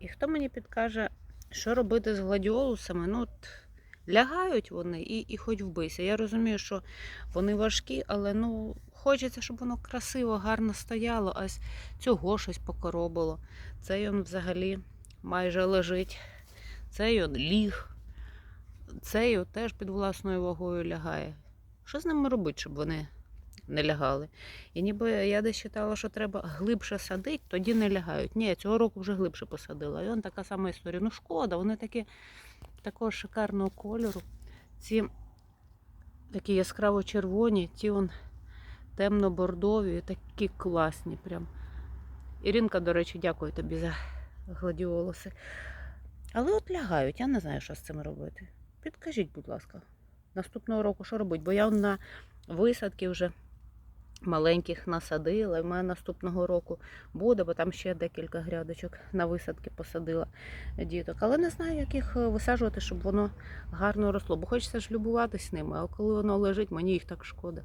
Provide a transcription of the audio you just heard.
І хто мені підкаже, що робити з гладіолусами? Ну, от, лягають вони і, і хоч вбийся. Я розумію, що вони важкі, але ну, хочеться, щоб воно красиво, гарно стояло, а цього щось покоробило. Цей он взагалі майже лежить. Цей он ліг. Цей теж під власною вагою лягає. Що з ними робити, щоб вони не лягали? І ніби я десь читала, що треба глибше садити, тоді не лягають. Ні, цього року вже глибше посадила. І он така сама історія. Ну шкода, вони такі такого шикарного кольору. Ці такі яскраво червоні, ті он темно-бордові, такі класні. Прям. Іринка, до речі, дякую тобі за гладіолуси. Але от лягають, я не знаю, що з цим робити. Підкажіть, будь ласка, наступного року що робити? Бо я на висадки вже маленьких насадила. У мене наступного року буде, бо там ще декілька грядочок на висадки посадила діток. Але не знаю, як їх е, висаджувати, щоб воно гарно росло. Бо хочеться ж любуватись ними, а коли воно лежить, мені їх так шкода.